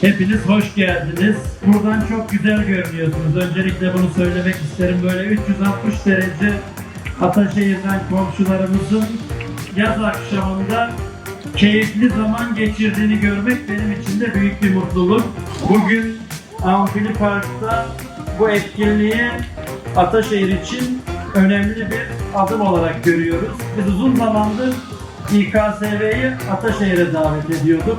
Hepiniz hoş geldiniz. Buradan çok güzel görünüyorsunuz. Öncelikle bunu söylemek isterim. Böyle 360 derece Ataşehir'den komşularımızın yaz akşamında keyifli zaman geçirdiğini görmek benim için de büyük bir mutluluk. Bugün Amfili Park'ta bu etkinliği Ataşehir için önemli bir adım olarak görüyoruz. Biz uzun zamandır İKSV'yi Ataşehir'e davet ediyorduk.